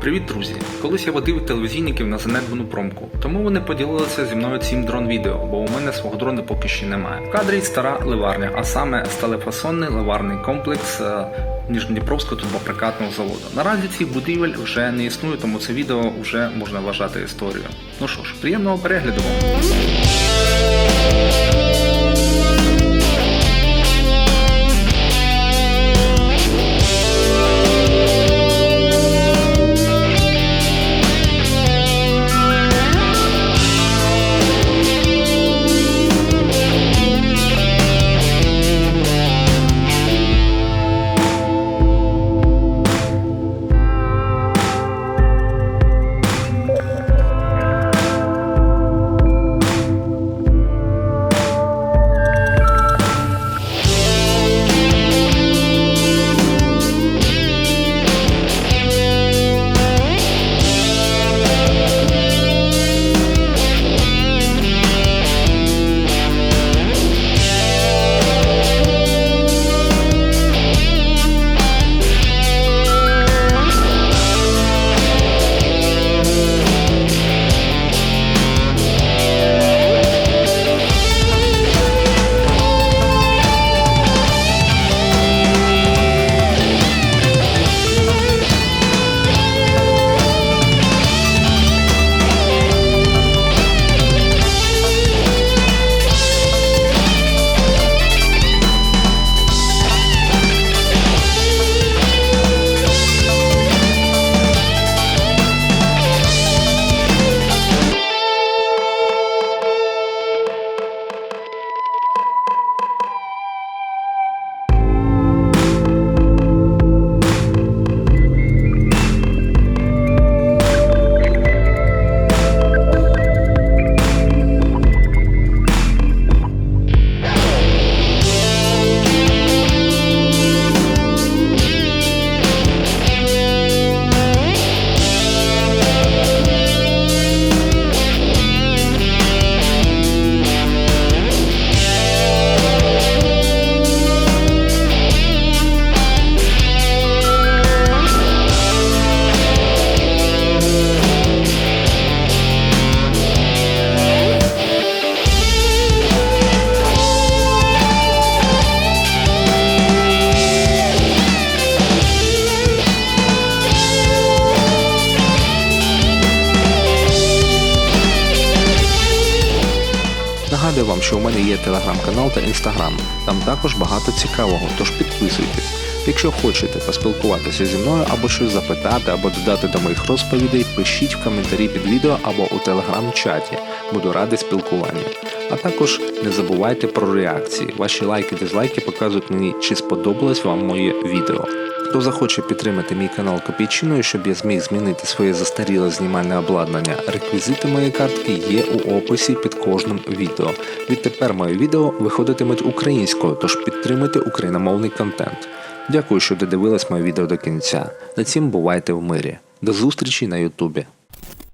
Привіт, друзі! Колись я водив телевізійників на занедбану промку, тому вони поділилися зі мною цим дрон-відео, бо у мене свого дрону поки що немає. В кадрі стара ливарня, а саме сталефасонний ливарний комплекс е, Ніжнодніпровського турбопрокатного заводу. Наразі цих будівель вже не існує, тому це відео вже можна вважати історією. Ну що ж, приємного перегляду вам! Нагадую вам, що у мене є телеграм-канал та інстаграм. Там також багато цікавого, тож підписуйтесь. Якщо хочете поспілкуватися зі мною або щось запитати, або додати до моїх розповідей, пишіть в коментарі під відео або у телеграм-чаті. Буду радий спілкуванню. А також не забувайте про реакції. Ваші лайки дизлайки показують мені, чи сподобалось вам моє відео. Хто захоче підтримати мій канал копійчиною, щоб я зміг змінити своє застаріле знімальне обладнання, реквізити моєї картки є у описі під кожним відео. Відтепер моє відео виходитимуть українською, тож підтримайте україномовний контент. Дякую, що додивились моє відео до кінця. На цім бувайте в мирі. До зустрічі на Ютубі.